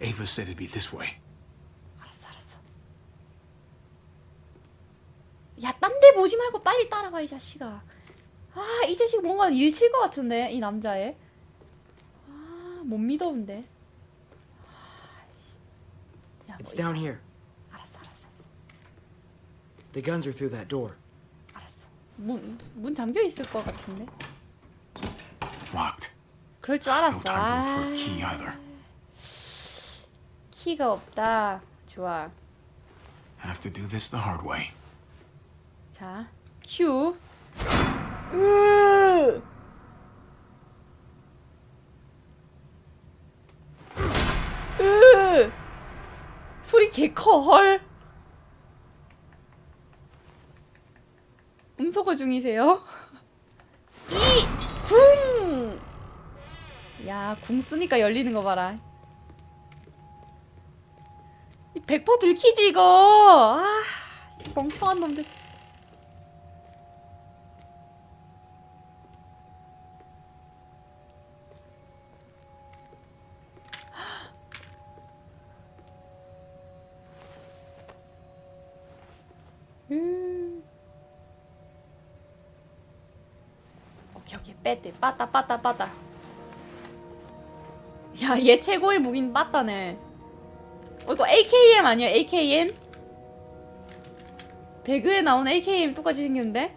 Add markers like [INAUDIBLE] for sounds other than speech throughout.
Ava said it'd be this way. 알았어 알았어. 야 딴 데 보지 말고 빨리 따라와 이 자식아. 아 이 자식 뭔가 일칠 것 같은데 이 남자애. 아 못 믿어본데. 야, It's 뭐, down here. 알았어 알았어 The guns are through that door. 알았어. 문 문 잠겨 있을 것 같은데. Locked. 그럴 줄 No 알았어. time to look for 아 a key either. 키가 없다. 좋아. Have to do this the hard way. 자, 큐. 으. 으. 소리 개 커. 헐. 음소거 중이세요? [LAUGHS] 이 궁. 야, 궁 쓰니까 열리는 거 봐라. 이100% 들키지 이거. 아, 멍청한 놈들. [GASPS] 음. 오케이 빼대 빠따 빠따 빠따 야얘 최고의 무기는 빠따네 어 이거 AKM 아니야 AKM? 배그에 나온 AKM 똑같이 생겼는데?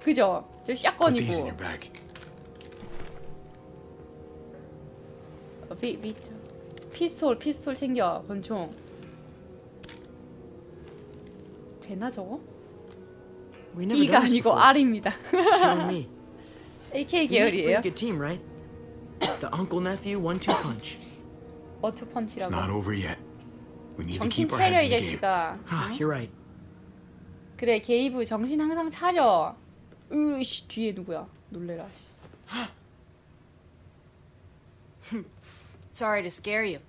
그죠? 저 샷건이고. 어, 비, 비, 피스톨 피스톨 챙겨 권총 되나 저거? E가 this 아니고. R입니다. AK 계열이에요 team, right? The uncle nephew one-two punch. 어투 It's 펀치라고 not over yet. We need to 정신 keep our 차려 heads 이 in the game. 자식아 Ah, you're right. 그래 게이브 정신 항상 차려 으씨 뒤에 누구야 놀래라 씨. [LAUGHS] Sorry to scare you.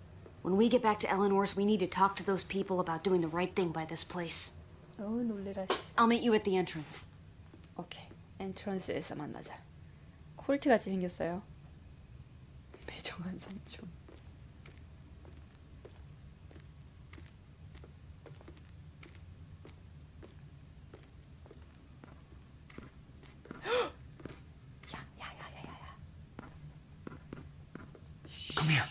When we get back to Eleanor's, we need to talk to those people about doing the right thing by this place. 어우 놀래라 씨. I'll meet you at the entrance. 오케이 엔트런스에서 만나자 콜트 같이 생겼어요 매정한 삼촌 야야야야야야 Come here.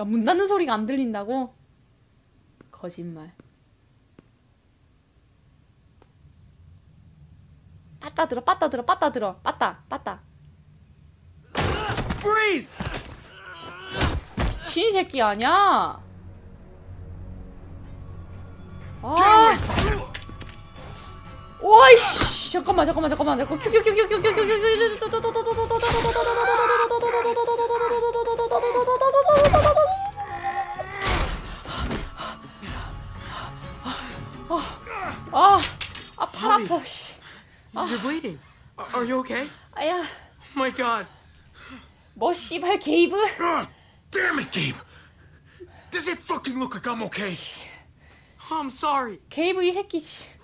야 문 닫는 소리가 안 들린다고? 거짓말 빠따 들어 빠따 들어 빠따 들어 빠따 빠따 Freeze! 미친 새끼 아니야? 아, 와이씨 잠깐만 잠깐만 잠깐만 Oh. 뭐 Ah? Oh, 씨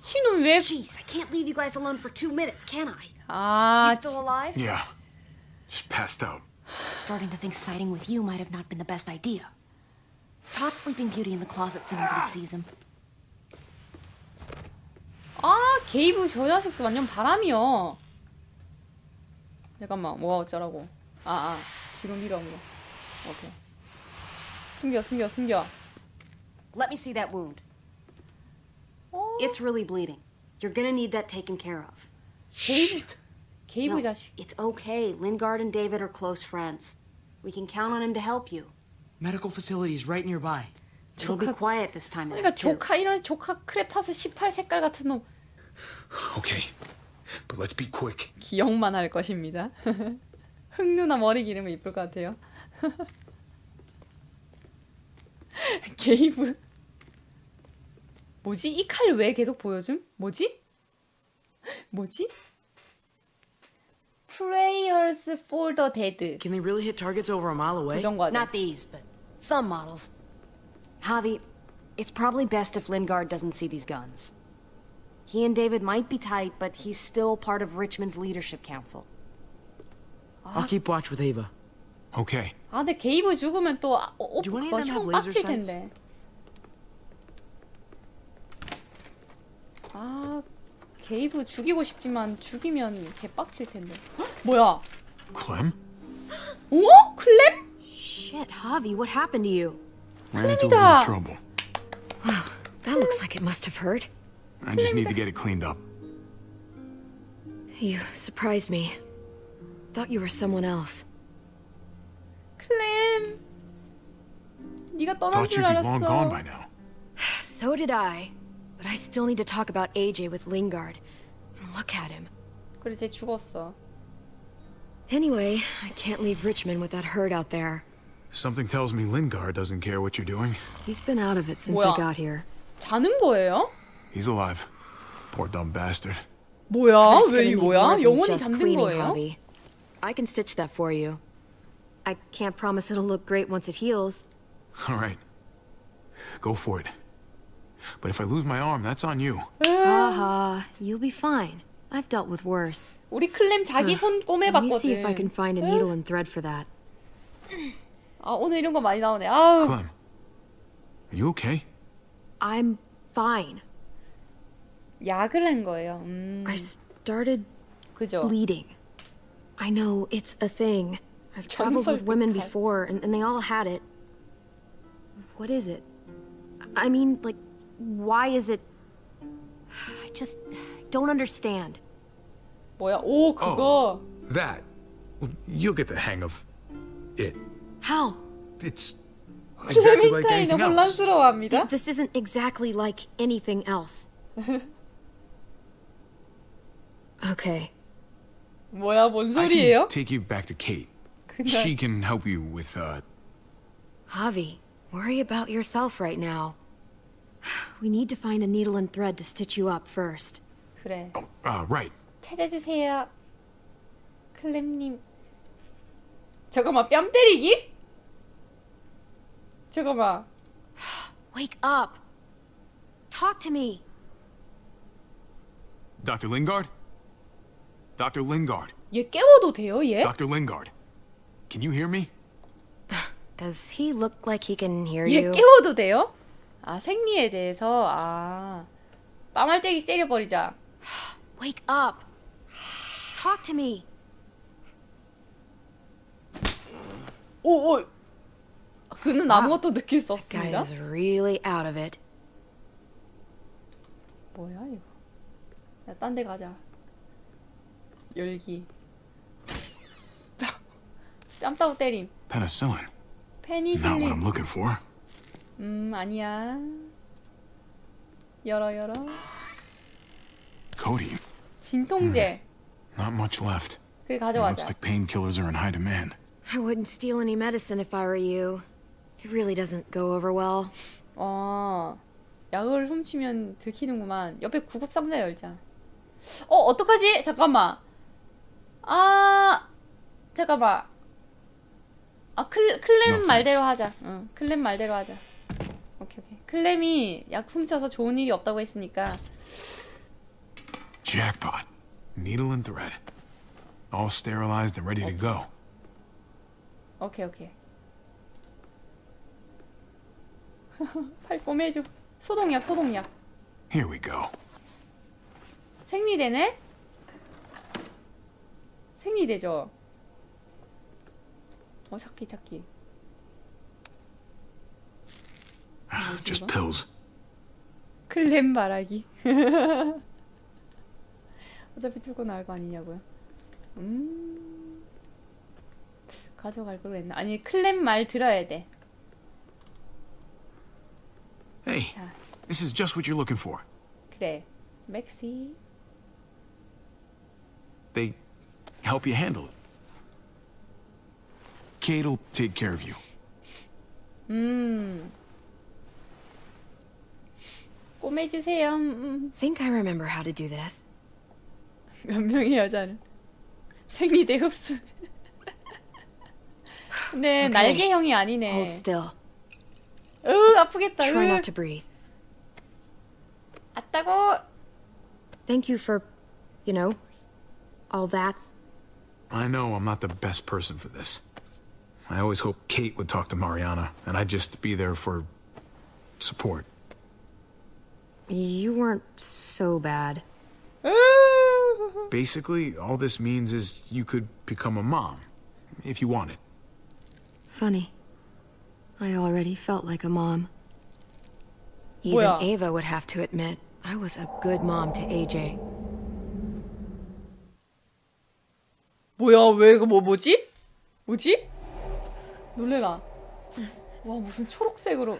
미친놈 왜 Jeez, I can't leave you guys alone for two minutes, can I? 아, You still alive? Yeah. Just passed out. Starting to think siding with you might have not been the best idea. Toss Sleeping Beauty in the closet so nobody sees him. 아, 게이브 저 자식도 완전 바람이요. 잠깐만, 뭐 어쩌라고. 아, 아, 뒤로 밀어, 밀어. 오케이. 숨겨, 숨겨, 숨겨. Let me see that wound. 어, It's really bleeding. You're gonna need that taken care of. 게이브, 게이브 No, 자식. it's okay. Lingard and David are close friends. We can count on him to help you. Medical facilities right nearby. It'll be 조카, quiet this time. 그러니까 out, too. 조카 이런 조카 크레파스 18 색깔 같은 놈 Okay. But let's be quick. 기억만 할 것입니다. [LAUGHS] 흑 누나 머리 기르면 이쁠 것 같아요. [LAUGHS] 게이브. 뭐지? 이 칼 왜 계속 보여줌? 뭐지? 뭐지? Prayers for the dead. Can they really hit targets over a mile away? 부정과제. Not these, but some models. Javi, it's probably best if Lingard doesn't see these guns. He and David might be tight, but he's still part of Richmond's leadership council. I'll keep watch with Ava. Okay. 아 근데 게이브 죽으면 또 아, 어, 어, Do any of 그거 them have 형 laser 빡칠 sights? 텐데. 아 게이브 죽이고 싶지만 죽이면 개 빡칠 텐데. 헉, 뭐야? Clem? 어? 클램? Shit, Javi, what happened to you? Ran into a little trouble. That looks like it must have hurt. I just need to get it cleaned up. You surprised me. Thought you were someone else. 클램. 네가 떠난 Thought 줄 you'd be long gone by 알았어. now. So did I. But I still need to talk about AJ with Lingard. Look at him. 그래 쟤 죽었어. Anyway, I can't leave Richmond with that herd out there. Something tells me Lingard doesn't care what you're doing. He's been out of it since 뭐야? I got here. 자는 거예요? He's alive. Poor dumb bastard. 뭐야? That's 왜 gonna 이 need 뭐야? more than 영원히 just 잠든 cleaning, 거예요? Javi. I can stitch that for you. I can't promise it'll look great once it heals. All right. Go for it. But if I lose my arm, that's on you. Haha, you'll be fine. I've dealt with worse. 우리 클램 자기 손 Let me see if I can 꼬매봤거든. find a needle and thread for that. [CLEARS THROAT] 아 오늘 이런 거 많이 나오네. 아우. Clem, are you okay? I'm fine. 약을 한 거예요. 음, I started 그죠? bleeding. I know it's a thing. I've traveled with women 전설극할. before, and, and they all had it. What is it? I mean, like, why is it? I just don't understand. 뭐야? 오 그거. That. Well, you'll get the hang of it. How? It's [LAUGHS] exactly like 클레멘타인은 anything else. 혼란스러워합니다. This isn't exactly like anything else. [LAUGHS] okay. 뭐야? 뭔 I 소리예요? can take you back to Kate. 그날 She can help you with, uh, Javi, worry about yourself right now. We need to find a needle and thread to stitch you up first. 그래. oh, uh, right. 찾아주세요. 클램님. 잠깐만 뺨 때리기? 잠깐만. Wake up! Talk to me! Dr. Lingard? Dr. Lingard. 얘 깨워도 돼요 얘? Dr. Lingard. Can you hear me? Does he look like he can hear 얘 you? 깨워도 돼요? 아 생리에 대해서 아 뺨알때기 때려버리자. Wake up! Talk to me! 오 오. 그는 아무것도 느낄 수 Guy 없습니다. is really out of it. 뭐야 이거? 야 딴 데 가자. 열기. 뺨 따고 때림. Penicillin. Not what 페니실린. I'm looking for. 음 아니야. 열어 열어. Cody, 진통제. not much left. It looks 가져가자. like painkillers are in high demand. I wouldn't steal any medicine if I were you. It really doesn't go over well. 어 약을 훔치면 들키는구만. 옆에 구급 상자 열자. 어 어떡하지? 잠깐만. 아 잠깐만. 아 클, 클램 말대로. 하자. 응 클램 말대로 하자. 오케이 오케이. 클램이 약 훔쳐서 좋은 일이 없다고 했으니까 Jackpot. Needle and thread. All sterilized and ready to go. 오케이 오케이. 팔 꼬매줘. 소독약 소독약. Here we go. 생리되네? 생리되죠. 어 찾기 찾기. Just pills. 클램 바라기. [LAUGHS] 어차피 뚫고 나올 거 아니냐고요. 음. 가져갈 걸 그랬나? 아니 클램 말 들어야 돼. Hey, 자, this is just what you're looking for. 그래. 맥시. They help you handle it. Kate'll take care of you. 음. 꼬매주세요. 음. Think I remember how to do this. 몇 명의 여자는 생리대 흡수. 근데 오케이. 날개형이 아니네. Hold still. 으 아프겠다. Try 으. not to breathe. 아따고. Thank you for, you know, all that. I know I'm not the best person for this. I always hoped Kate would talk to Mariana, and I'd just be there for support. You weren't so bad. Basically, all this means is you could become a mom, if you wanted. Funny. I already felt like a mom. Even 뭐야? Ava would have to admit I was a good mom to AJ. 뭐야 왜 이거 뭐 뭐지? 뭐지? 놀래라. 와 무슨 초록색으로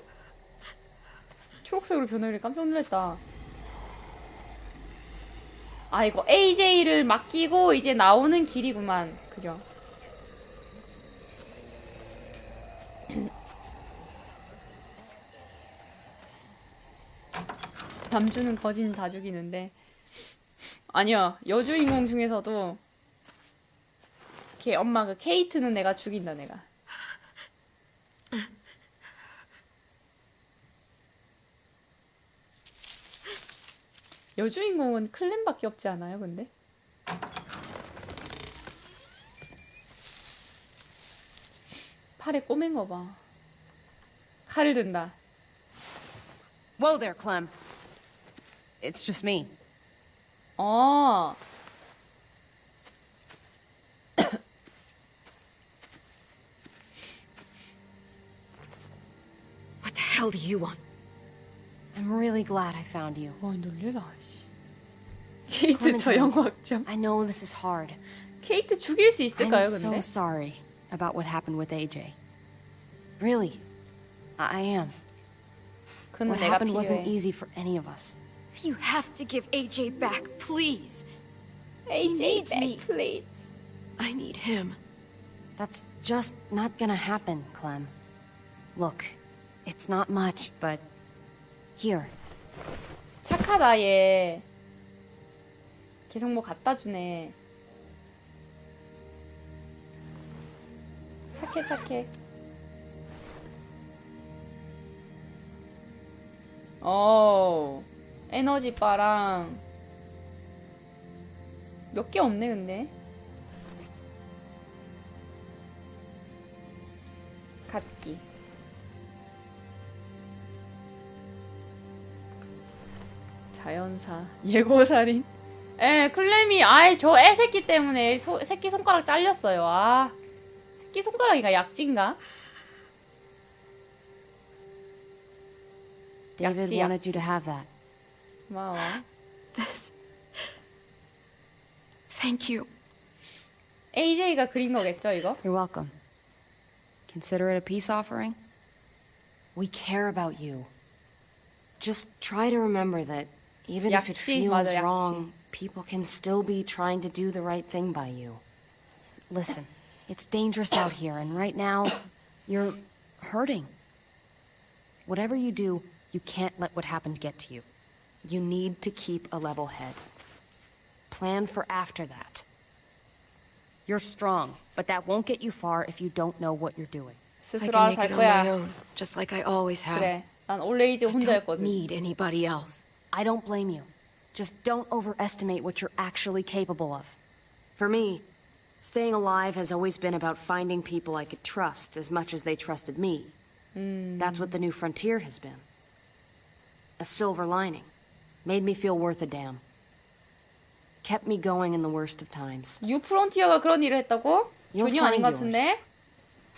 초록색으로 변하길래 깜짝 놀랐다. 아 이거 AJ를 맡기고 이제 나오는 길이구만. 그죠? [CLEARS THROAT] 남주는 거진 다 죽이는데 아니야 여주인공 중에서도 걔 엄마 그 케이트는 내가 죽인다 내가. 여주인공은 클랜밖에 없지 않아요, 근데? 팔에 꼬맨 거 봐. 칼을 든다. Whoa there, Clem. It's just me. 어. What the hell do you want? I'm really glad I found you. 와, 놀래라. 씨. 케이트 저 영화학점. I know this is hard. 케이트 죽일 수 있을까요, I'm so 근데? sorry about what happened with AJ. Really, I I am. 그는 What 내가 happened wasn't 필요해. easy for any of us. You have to give AJ back, please. AJ needs back, me. please. I need him. That's just not gonna happen, Clem. Look, it's not much, but here. 착하다 얘. 계속 뭐 갖다 주네. 착해 착해. 어 에너지 바랑 몇 개 없네 근데. 갖기. 자연사 예고살인 에 클램이 아이 저 애 새끼 때문에 소, 새끼 손가락 잘렸어요 아 새끼 손가락이가 약진가 David 약지, wanted you to have that. 고마워 This. Thank you. AJ가 그린 거겠죠 이거 You're welcome. Consider it a peace offering. We care about you. Just try to remember that even if it 약지, feels 맞아, 약지. wrong, people can still be trying to do the right thing by you. Listen, it's dangerous out here, and right now, you're hurting. Whatever you do, you can't let what happened get to you. You need to keep a level head. Plan for after that. You're strong, but that won't get you far if you don't know what you're doing. I 스스로 can 알아서 make 할 it on my 거야 own, just like I always have. 그래 난 원래 이제 I don't 혼자였거든 need anybody else. I don't blame you. Just don't overestimate what you're actually capable of. For me, staying alive has always been about finding people I could trust as much as they trusted me. That's what the new frontier has been. A silver lining. Made me feel worth a damn. Kept me going in the worst of times. 뉴 프론티어가 그런 일을 했다고? You'll 전혀 아닌 find 것 같은데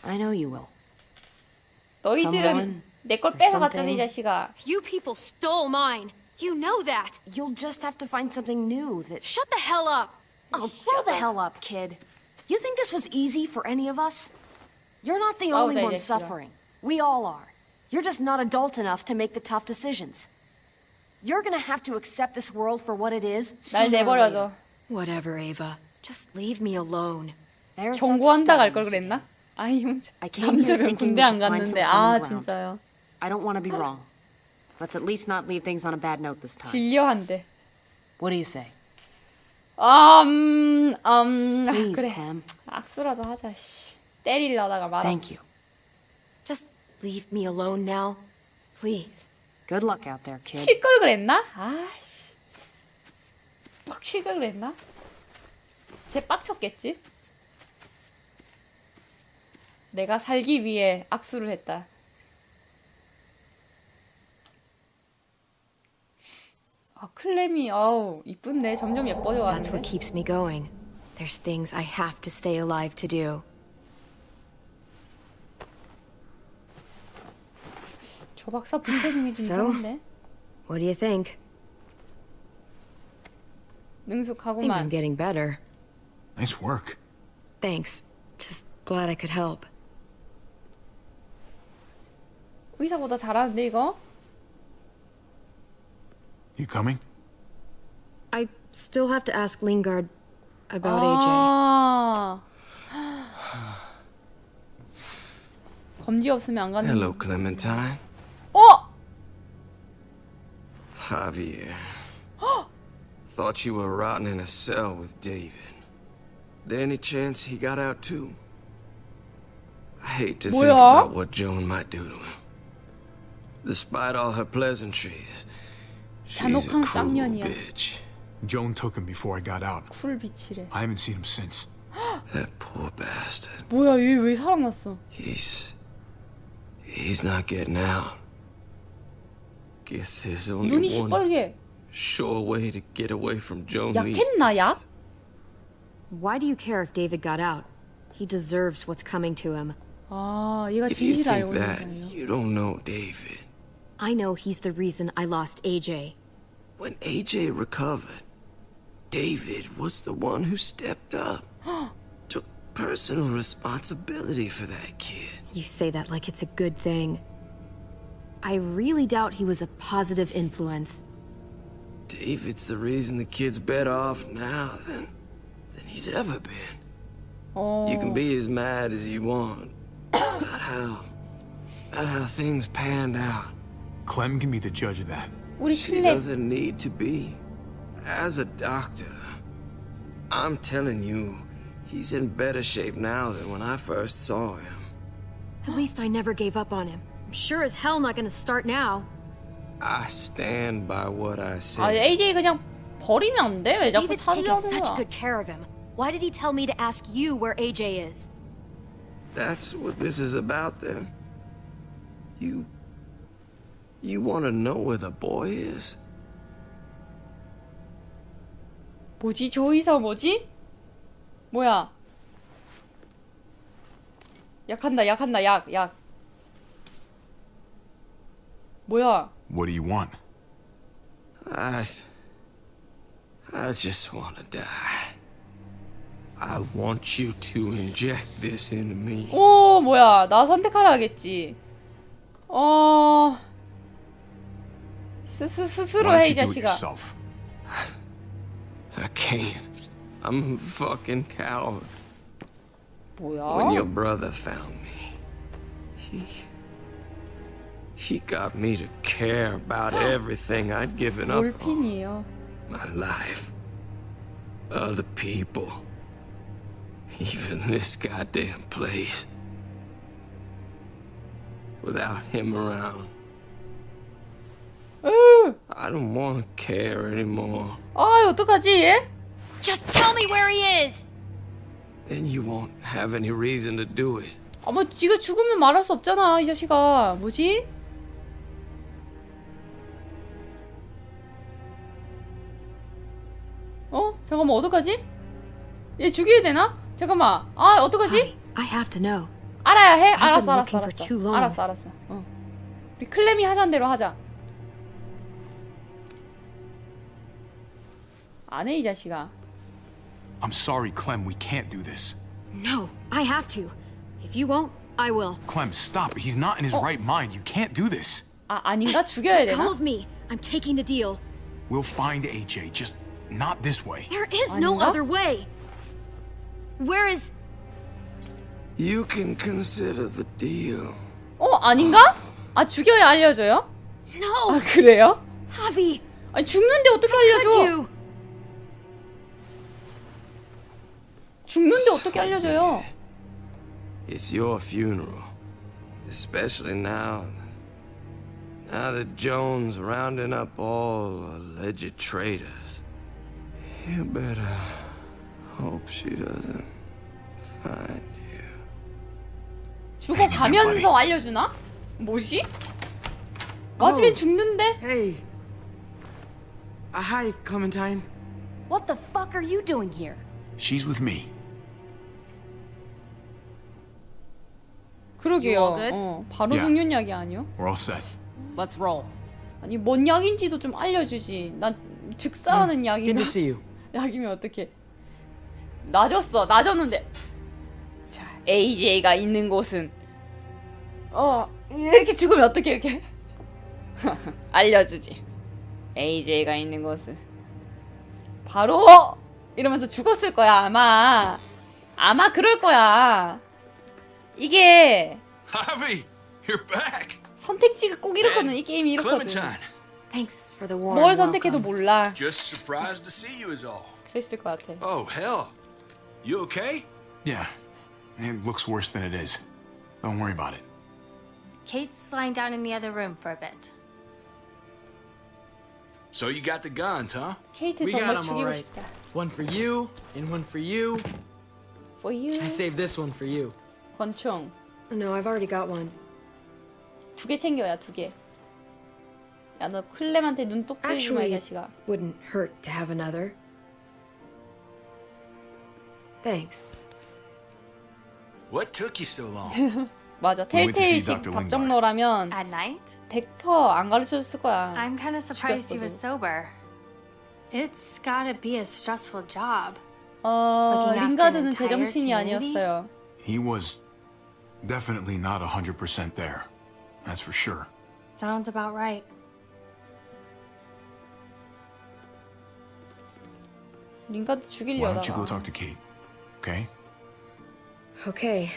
I know you will. 너희들은 Someone 내 걸 or 뺏어갔잖아 이 something. 자식아 You people stole mine. You know that. You'll just have to find something new that. Shut the hell up. Oh, grow the hell up, kid. You think this was easy for any of us? You're not the Oh, only they one just, you know. suffering. We all are. You're just not adult enough to make the tough decisions. You're gonna have to accept this world for what it is. 날 sooner or 내버려줘 later. Whatever, Ava. Just leave me alone. There's that 경고한다 갈 걸 stubbornness 그랬나? again. 아이 혼자 I came here 남자면 thinking 군대 we 안 could find 갔는데 some 아 common ground. 진짜요 I don't want to be wrong. Let's at least not leave things on a bad note this time. 진려한대 What do you say? 아, 음, 음, 아, Please, 그래. Clem. 악수라도 하자, 씨. 때리려다가 말아. Thank you. Just leave me alone now. Please. Good luck out there, kid. 칠걸 그랬나? 아씨. 빡칠걸 그랬나? 쟤 빡쳤겠지? 내가 살기 위해 악수를 했다. 아 클램이 아우 이쁜데 점점 예뻐져 That's 가는데. what keeps me going. There's things I have to stay alive to do. 조 박사 부채중이 좀 So? 이상한데. What do you think? I think I'm 능숙하구만. getting better. Nice work. Thanks. Just glad I could help. 의사보다 잘하는데 이거? You coming? I still have to ask Lingard about 아. [SIGHS] 검지 없으면 안 가는. Hello, Clementine. 어? Javier. Thought you were rotting in a cell with David. There any chance he got out too? I hate to think 뭐야? about what Joan might do to him. Despite all her pleasantries, she's a 잔혹한 cruel 쌍년이야. bitch. Joan took him before I got out. 쿨 비치래. I haven't seen him since. [GASPS] That poor bastard. 뭐야 얘 왜 살아났어? He's he's not getting out. Guess there's only 눈이 one 시뻘게. sure way to get away from Joan these 약했나 약? Why do you care if David got out? He deserves what's coming to him. 아 얘가 If you 진실 think 알고 있는 that, 거예요. you don't know David. I know he's the reason I lost AJ. When AJ recovered, David was the one who stepped up, [GASPS] took personal responsibility for that kid. You say that like it's a good thing. I really doubt he was a positive influence. David's the reason the kid's better off now than than he's ever been. 어. You can be oh. as mad as you want [COUGHS] about how about how things panned out. Clem can be the judge of that. 우리 She 클랩 doesn't need to be. As a doctor, I'm telling you, he's in better shape now than when I first saw him. At least I never gave up on him. I'm sure as hell not gonna start now. I stand by what I 아 said. AJ 그냥 버리면 안 돼? 왜 자꾸 David's taken 찾으려는 such 거야? good care of him. Why did he tell me to ask you where AJ is? That's what this is about then. You. You want to know where the boy is? 뭐지? 저 의사 뭐지? 뭐야? 약한다 약한다 약 약. 뭐야? What do you want? I. I just want to die. I want you to inject this into me. 오 뭐야? 나 선택하라 하겠지. 어. 스스 스스로 Why 해 don't 이 you do it 자식아. yourself? I can't. I'm a fucking coward. 뭐야? When your brother found me, he. He got me to care about everything [GASPS] I'd given up on. 몰핀이에요. My life. Other people. Even this goddamn place. Without him around, 으, I don't want to care anymore. 아 어떡하지 얘? Just tell me where he is! Then you won't have any reason to do it. 아뭐 지가 죽으면 말할 수 없잖아 이 자식아. 뭐지? 어? 잠깐만 어떡하지? 얘 죽여야 되나? 잠깐만. 아 어떡하지? I, I have to know. 알아야 해? I've 알았어 been 알았어 looking for too 알았어. long. 알았어 알았어. 어. 우리 클램이 하자는 대로 하자. 안 해 이 자식아. I'm sorry, Clem. We can't do this. No, I have to. If you won't, I will. Clem, stop. He's not in his right mind. You can't do this. 아 아닌가? 죽여야 Go 되나? of me. I'm taking the deal. We'll find AJ, just not this way. There is no 아닌가? other way. Where is. You can consider the deal. 어 아닌가? 아 죽여야 알려줘요? 아 No! 그래요? Javi! 아니 죽는데 어떻게 Could 알려줘? you? 죽는데 어떻게 알려줘요? It's your funeral. Especially now. Now that Joan's rounding up all alleged traitors. You better hope she doesn't find you. 죽어가면서 알려주나? 뭐지? 맞으면 어. 죽는데? Hey. Uh, hi, Clementine. What the fuck are you doing here? She's with me. 그러게요. 어, 바로 Yeah. 약이 아니요? We're all set. Let's roll. 아니 뭔 약인지도 좀 알려주지. 난 즉사하는 Good 약이면 to see you. [LAUGHS] 약이면 어떡해? 낮았어. 낮았는데. 자, AJ가 있는 곳은 어 이렇게 죽으면 어떡해 이렇게? [LAUGHS] 알려주지. AJ가 있는 곳은 바로 이러면서 죽었을 거야 아마. 아마 그럴 거야. 이게 Javi, you're back. 선택지가 꼭 이렇거든. 이 게임이 이렇거든. Clementine, Thanks for the warm 뭘 선택해도 welcome. 몰라. just surprised to see you is all. 그랬을 것 같아. Oh, hell. You okay? Yeah. It looks worse than it is. Don't worry about it. Kate's lying down in the other room for a bit. So you got the guns, huh? 케이트 We got 정말 'em 죽이고 alright. 싶다. One for you, and one for you. For you. I saved this one for you. 권총 No, I've already got one. 두 개 챙겨야 두 개. 야 너 클렘한테 눈독 들지 마 이 Actually- 자식아. Wouldn't hurt to have another. Thanks. What took you so long? 맞아. We went to see 텔테일식 Dr. 답정너라면 At night? 100%안 가르쳐 줬을 거야. I'm kind of surprised he was sober. It's gotta be a stressful job. 어, looking after 링가드는 an entire 제정신이 community? 아니었어요. He was definitely not 100% there. That's for sure. Sounds about right. 링가드 Why 죽이려다가. don't you go talk to Kate? Okay? Okay.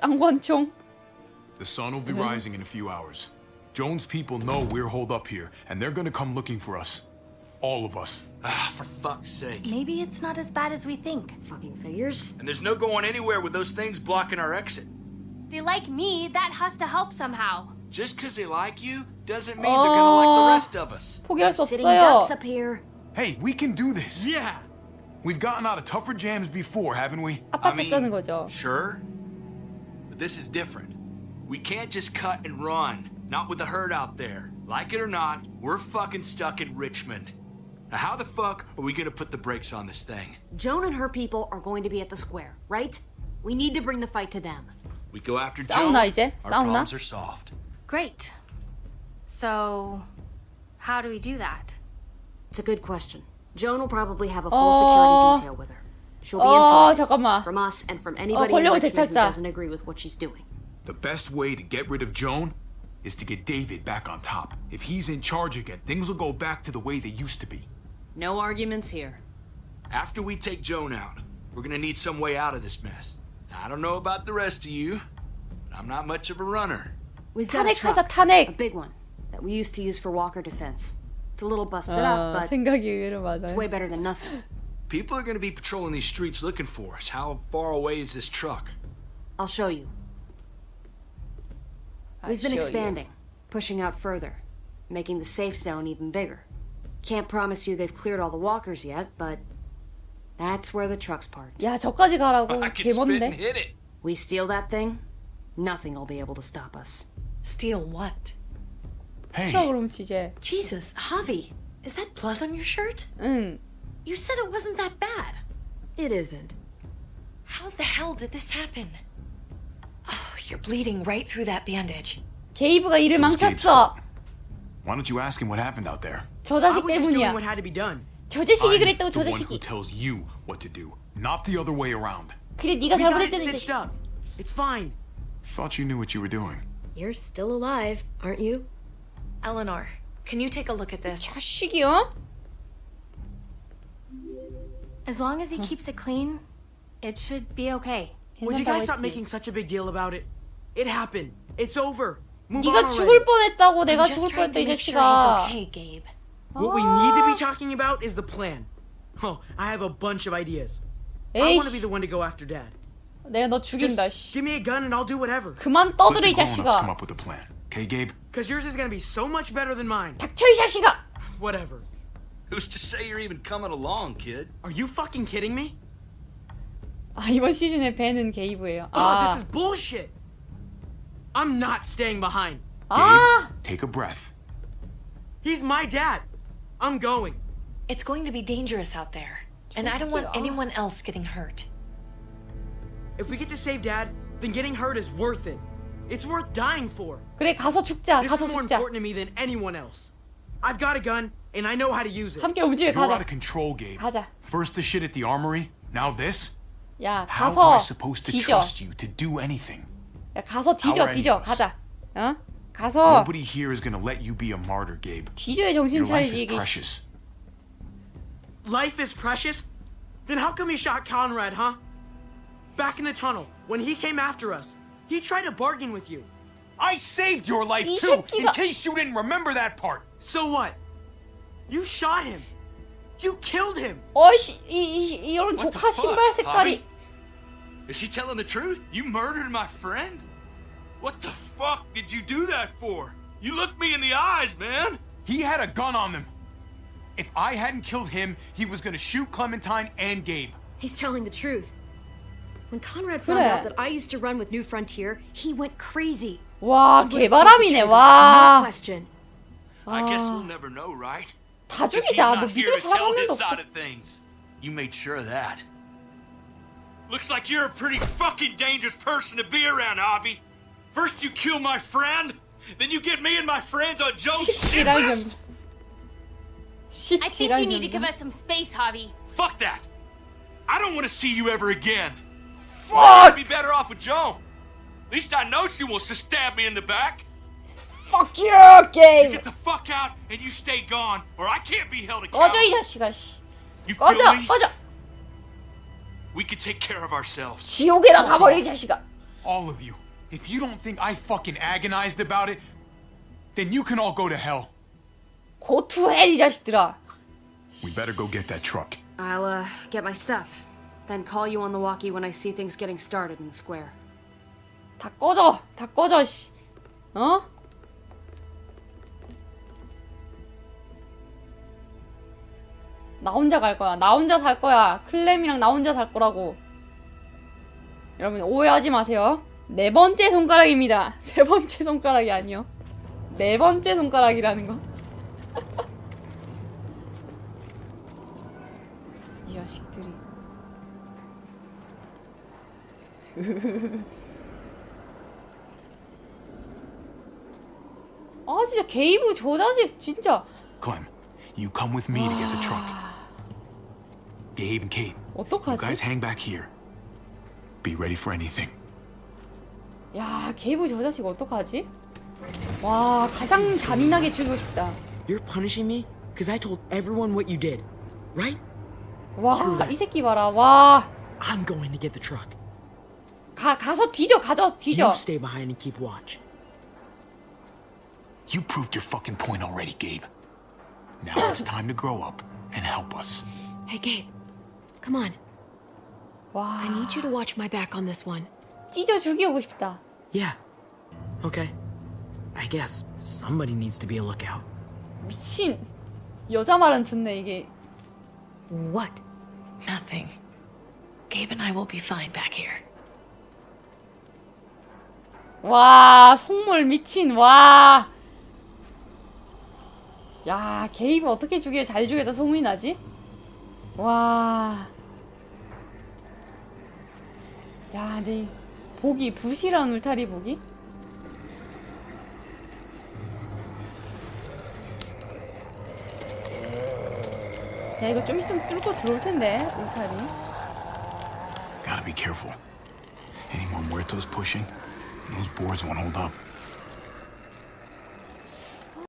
쌍권총. The sun will be rising in a few hours. Jones' people know we're holed up here, and they're gonna come looking for us. All of us. ah, for fuck's sake. Maybe it's not as bad as we think. Fucking figures. And there's no going anywhere with those things blocking our exit. They like me, that has to help somehow. Just 'cause they like you doesn't mean they're gonna like the Oh. rest of us. 포기할 수 Sitting 없어요. ducks up here. Hey, we can do this. Yeah. We've gotten out of tougher jams before, haven't we? 아빠 I 찾자는 mean, 거죠. sure. But this is different. We can't just cut and run. Not with the herd out there. Like it or not, we're fucking stuck in Richmond. Now, how the fuck are we gonna put the brakes on this thing? Joan and her people are going to be at the square, right? We need to bring the fight to them. We go after Joan, 싸우나 이제? our 싸우나? problems are solved. Great. So, how do we do that? It's a good question. Joan will probably have a full 어. security detail with her. She'll be 어 inside 잠깐만. from us and from anybody in 권력을 Richmond who 되찾자. doesn't agree with what she's doing. The best way to get rid of Joan is to get David back on top. If he's in charge again, things will go back to the way they used to be. No arguments here. After we take Joan out, we're gonna need some way out of this mess. Now, I don't know about the rest of you, but I'm not much of a runner. We've got a 탄핵하자 truck, a 탄핵. big one that we used to use for Walker defense. It's a little busted 어, up, but 생각이 의외로 it's way 맞아요. better than nothing. People are gonna be patrolling these streets looking for us. How far away is this truck? I'll show you. We've been show you. expanding, pushing out further, making the safe zone even bigger. Can't promise you they've cleared all the walkers yet, but that's where the truck's parked. 야 저까지 가라고 I could spit and 개먼데. hit it. We steal that thing, nothing will be able to stop us. Steal what? Hey, 싫어 그럼 취재. Jesus, Javi, is that blood on your shirt? 응. You said it wasn't that bad. It isn't. How the hell did this happen? Oh, you're bleeding right through that bandage. 게이브가 일을 It was Gabe's 망쳤어. fault. Why don't you ask him what happened out there? 저 I 자식 was just doing 때문이야. what had to be done. 저 자식이 I'm 그랬다고 저 the one who 자식이. tells you what to do, not the other way around. 그래 네가 We got it 잘못했잖아 이 stitched 자식. up. It's fine. Thought you knew what you were doing. You're still alive, aren't you? Eleanor, can you take a look at this? 자식이요? As long as he keeps it clean, it should be okay. Would you 괜찮다고 guys stop 했지. making such a big deal about it? It happened. It's over. Move on 네가 already. 죽을 뻔했다고 내가 I'm just 죽을 trying 뻔했다 to 이 make sure 자식아. he's okay, Gabe. What we need to be talking about is the plan. Oh, I have a bunch of ideas. I want to be 에이씨. the one to go after Dad. 내가 너 Just 죽인다 씨. give me a gun and I'll do whatever. 그만 Let 떠들어 the 이 grown-ups come 자식아. up with a plan. Okay, Gabe? Cause yours is gonna be so much better than mine. 닥쳐 이 자식아. Whatever. Who's to say you're even coming along, kid? Are you fucking kidding me? 아 이번 시즌의 벤은 게이브예요. Oh, 아, this is bullshit. I'm not staying behind. 아, Take a breath. He's my dad. I'm going. It's going to be dangerous out there. And I don't want anyone else getting hurt. If we get to save dad, then getting hurt is worth it. It's worth dying for. 그래 가서 죽자. This 가서 is more 죽자. important to me than anyone else. I've got a gun and I know how to use it. 함께 움직여 You're out 가자. of control, Gabe. 가자. First the shit at the armory, now this? 야 How am I 가서 supposed to 뒤져. trust you to do anything? 야 가서 뒤져 How are 뒤져 any of us? 가자. 어? 가서 Nobody here is gonna let you be a martyr, Gabe. 뒤져야 정신 Your life 차리지 is 이게. precious. Life is precious? Then how come you shot Conrad, huh? Back in the tunnel, when he came after us, he tried to bargain with you. I saved your life 이 too, in 새끼가- case you didn't remember that part. So what? You shot him. You killed him. 어이씨 이, 이 이런 What the 조카 fuck, 신발 색깔이. Bobby? Is she telling the truth? You murdered my friend? What the fuck did you do that for? You looked me in the eyes, man. He had a gun on them. If I hadn't killed him, he was gonna shoot Clementine and Gabe. He's telling the truth. When Conrad found 그래. out that I used to run with New Frontier, he went crazy. 와 He would've pulled the 개바람이네 trigger, No 와. question. I guess we'll never know, right? 다 Because he's 죽이자. 뭐 not here 믿을 to 사람 tell 한 his 명도 side 없어. of things. You made sure of that. Looks like you're a pretty fucking dangerous person to be around, Avi. First you kill my friend, then you get me and my friends on Joe's shit 지랄 list. 좀. I think you need to give 씹지랄 us some space, Javi. Fuck that. I don't want to see you ever again. Fuck! I'd be better off with Joan. At least I know she wants to stab me in the back. Fuck you, 게임. Get the fuck out and you stay gone, or I can't be held 꺼져 이 accountable. 자식아. 씨. You 꺼져 feel me? 꺼져. We can take care of ourselves. 지옥에나 가버려 이 자식아. All of you. If you don't think I fucking agonized about it, then you can all go to hell. 고투해 이 자식들아. We better go get that truck. I'll, uh, get my stuff. Then call you on the walkie when I see things getting started in the square. 다 꺼져. 다 꺼져 씨. 어? 나 혼자 갈 거야. 나 혼자 살 거야. 클램이랑 나 혼자 살 거라고. 여러분 오해하지 마세요. 네 번째 손가락입니다. 세 번째 손가락이 아니요. 네 번째 손가락이라는 거. 이 자식들이. 아 진짜 게이브 저 자식 진짜 Clem, you come with me to get the truck. Gabe and Kate, you 어떡하지? guys hang back here. Be ready for anything. 야 게이브 저 자식 어떡하지? 와 가장 잔인하게 죽이고 싶다. You're punishing me because I told everyone what you did, right? 와 screw 이 새끼 봐라 와. I'm going to get the truck. 가 가서 뒤져 가져 뒤져. You stay behind and keep watch. You proved your fucking point already, Gabe. Now it's time to grow up and help us. Hey, Gabe. Come on. 와 I need you to watch my back on this one. 찢어 죽이고 싶다. Yeah. Okay. I guess somebody needs to be a lookout. 미친 여자 말은 듣네 이게. What? Nothing. Gabe and I will be fine back here. 와 속물 미친 와. 야 게이브 어떻게 죽여 잘 죽여도 소문이 나지? 와. 야, 근 복이 부실한 울타리 복이? 야 이거 좀 있으면 뚫고 들어올 텐데 울타리. Gotta be careful. Any more muertos pushing, those boards won't hold up.